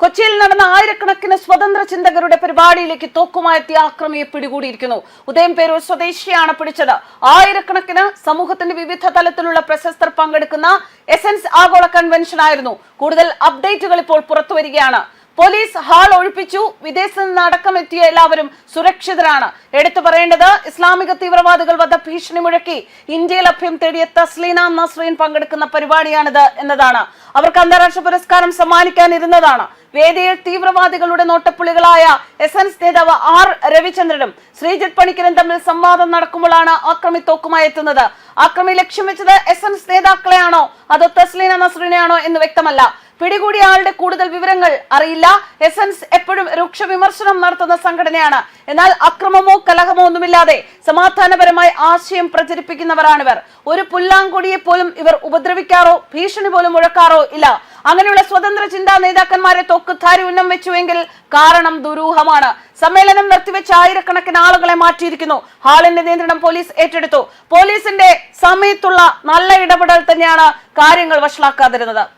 കൊച്ചിയിൽ നടന്ന ആയിരക്കണക്കിന് സ്വതന്ത്ര ചിന്തകരുടെ പരിപാടിയിലേക്ക് തോക്കുമായെത്തിയ ആക്രമിയെ പിടികൂടിയിരിക്കുന്നു. ഉദയം പേരൂർ സ്വദേശിയാണ് പിടിച്ചത്. ആയിരക്കണക്കിന് സമൂഹത്തിന്റെ വിവിധ തലത്തിലുള്ള പ്രശസ്തർ പങ്കെടുക്കുന്ന എസൻസ് ആഗോള കൺവെൻഷൻ ആയിരുന്നു. കൂടുതൽ അപ്ഡേറ്റുകൾ ഇപ്പോൾ പുറത്തു വരികയാണ്. പോലീസ് ഹാൾ ഒഴിപ്പിച്ചു. വിദേശത്ത് നിന്ന് അടക്കം എത്തിയ എല്ലാവരും സുരക്ഷിതരാണ്. എടുത്തു പറയേണ്ടത് ഇസ്ലാമിക തീവ്രവാദികൾ വധ ഭീഷണി മുഴക്കി. ഇന്ത്യയിൽ അഭ്യം തേടിയ തസ്ലീന നസ്രീൻ പങ്കെടുക്കുന്ന പരിപാടിയാണിത് എന്നതാണ്. അവർക്ക് അന്താരാഷ്ട്ര പുരസ്കാരം സമ്മാനിക്കാനിരുന്നതാണ്. വേദിയിൽ തീവ്രവാദികളുടെ നോട്ടപ്പുള്ളികളായ എസൻസ് നേതാവ് ആർ രവിചന്ദ്രനും ശ്രീജിത് പണിക്കരും തമ്മിൽ സംവാദം നടക്കുമ്പോഴാണ് ആക്രമി തോക്കുമായി എത്തുന്നത്. ആക്രമി ലക്ഷ്യം വെച്ചത് എസൻസ് നേതാക്കളെയാണോ? അതോ തസ്ലീന നസ്രീനെയാണോ എന്ന് വ്യക്തമല്ല. പിടികൂടിയ ആളുടെ കൂടുതൽ വിവരങ്ങൾ അറിയില്ല. എസൻസ് എപ്പോഴും രൂക്ഷ വിമർശനം നടത്തുന്ന സംഘടനയാണ്. എന്നാൽ അക്രമമോ കലഹമോ ഒന്നുമില്ലാതെ സമാധാനപരമായി ആശയം പ്രചരിപ്പിക്കുന്നവരാണിവർ. ഒരു പുല്ലാങ്കുടിയെ പോലും ഇവർ ഉപദ്രവിക്കാറോ ഭീഷണി പോലും മുഴക്കാറോ ഇല്ല. അങ്ങനെയുള്ള സ്വതന്ത്ര ചിന്താ നേതാക്കന്മാരെ തൊക്കുധാരി ഉന്നം വെച്ചുവെങ്കിൽ കാരണം ദുരൂഹമാണ്. സമ്മേളനം നിർത്തിവെച്ച ആയിരക്കണക്കിന് ആളുകളെ മാറ്റിയിരിക്കുന്നു. ഹാളിന്റെ നിയന്ത്രണം പോലീസ് ഏറ്റെടുത്തു. പോലീസിന്റെ സമയത്തുള്ള നല്ല ഇടപെടൽ തന്നെയാണ് കാര്യങ്ങൾ വഷളാക്കാതിരുന്നത്.